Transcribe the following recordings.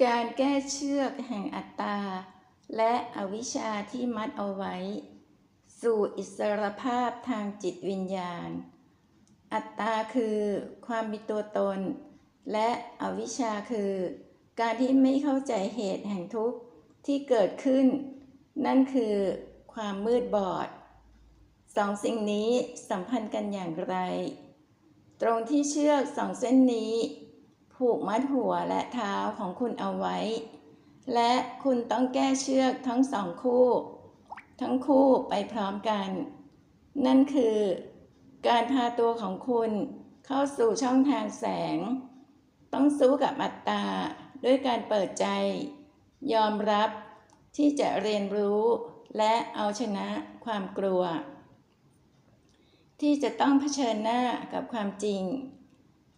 การแก้เชือกแห่งอัตตา และอวิชชาที่มัดเอาไว้ สู่อิสรภาพทางจิตวิญญาณ อัตตาคือความมีตัวตน และอวิชชาคือ การที่ไม่เข้าใจเหตุแห่งทุกข์ที่เกิดขึ้น นั่นคือความมืดบอดสองสิ่งนี้สัมพันธ์กันอย่างไร ตรงที่เชือกสองเส้นนี้ ผูกมัดหัวและเท้าของคุณเอาไว้ และคุณต้องแก้เชือกทั้งสองคู่ ทั้งคู่ไปพร้อมกัน นั่นคือ การพาตัวของคุณเข้าสู่ช่องทางแสง ต้องสู้กับอัตตาด้วยการเปิดใจ ยอมรับที่จะเรียนรู้และเอาชนะความกลัว ที่จะต้องเผชิญหน้ากับความจริง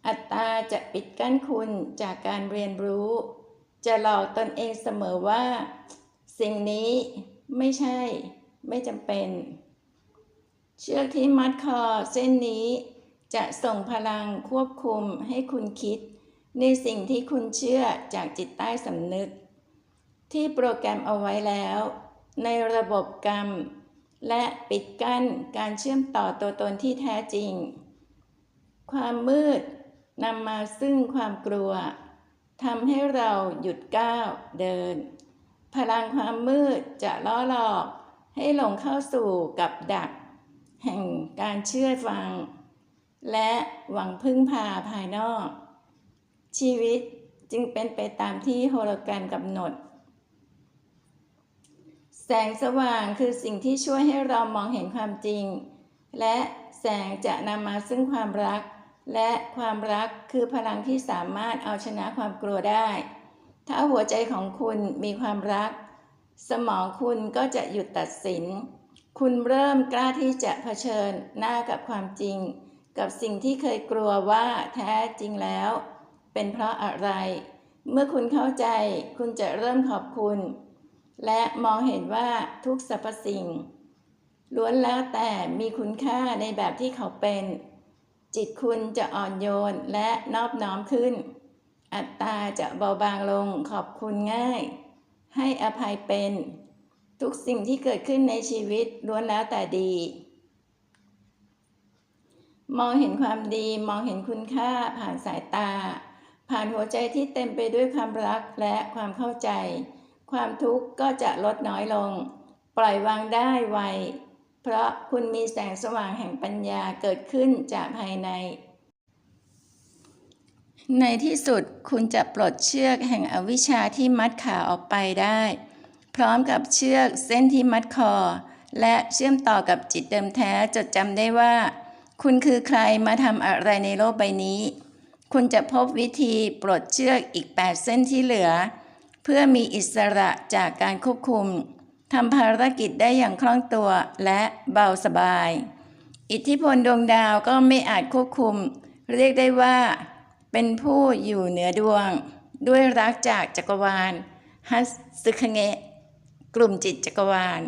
อัตตาจะปิดกั้นคุณจากการเรียนรู้ จะหลอกตนเองเสมอว่า สิ่งนี้ไม่ใช่ ไม่จำเป็น เชือกที่มัดคอเส้นนี้จะส่งพลังควบคุมให้คุณคิด ในสิ่งที่คุณเชื่อจากจิตใต้สำนึก ที่โปรแกรมเอาไว้แล้ว ในระบบกรรม และปิดกั้นการเชื่อมต่อตัวตนที่แท้จริง ความมืด นำมาซึ่งความกลัวทำให้เราหยุดก้าวเดิน พลังความมืดจะล่อหลอกให้หลงเข้าสู่กับดัก แห่งการเชื่อฟัง และหวังพึ่งพาภายนอก ชีวิตจึงเป็นไปตามที่โฮโลแกรมกำหนด แสงสว่างคือสิ่งที่ช่วยให้เรามองเห็นความจริง และแสงจะนำมาซึ่งความรัก และความรักคือพลังที่สามารถเอาชนะความกลัวได้ ถ้าหัวใจของคุณมีความรัก สมองคุณก็จะหยุดตัดสิน คุณเริ่มกล้าที่จะเผชิญหน้ากับความจริง กับสิ่งที่เคยกลัวว่าแท้จริงแล้ว เป็นเพราะอะไร เมื่อคุณเข้าใจคุณจะเริ่มขอบคุณ และมองเห็นว่าทุกสรรพสิ่งล้วนแล้วแต่มีคุณค่าในแบบที่เขาเป็น จิตคุณจะอ่อนโยนและนอบน้อมขึ้น อัตตาจะเบาบางลงขอบคุณง่าย ให้อภัยเป็น ทุกสิ่งที่เกิดขึ้นในชีวิตล้วนแล้วแต่ดี มองเห็นความดีมองเห็นคุณค่าผ่านสายตา ผ่านหัวใจที่เต็มไปด้วยความรักและความเข้าใจ ความทุกข์ก็จะลดน้อยลง ปล่อยวางได้ไว เพราะคุณมีแสงสว่างแห่งปัญญาเกิดขึ้นจากภายใน ในที่สุดคุณจะปลดเชือกแห่งอวิชชาที่มัดขาออกไปได้ พร้อมกับเชือกเส้นที่มัดคอ และเชื่อมต่อกับจิตเดิมแท้จดจำได้ว่า คุณคือใครมาทำอะไรในโลกใบนี้ คุณจะพบวิธีปลดเชือกอีก 8 เส้นที่เหลือ เพื่อมีอิสระจากการควบคุม ทำภารกิจได้อย่างคล่องตัวและเบาสบาย อิทธิพลดวงดาวก็ไม่อาจควบคุม เรียกได้ว่า เป็นผู้อยู่เหนือดวง ด้วยรักจากจักรวาลฮัสซึคเงะกลุ่มจิตจักรวาล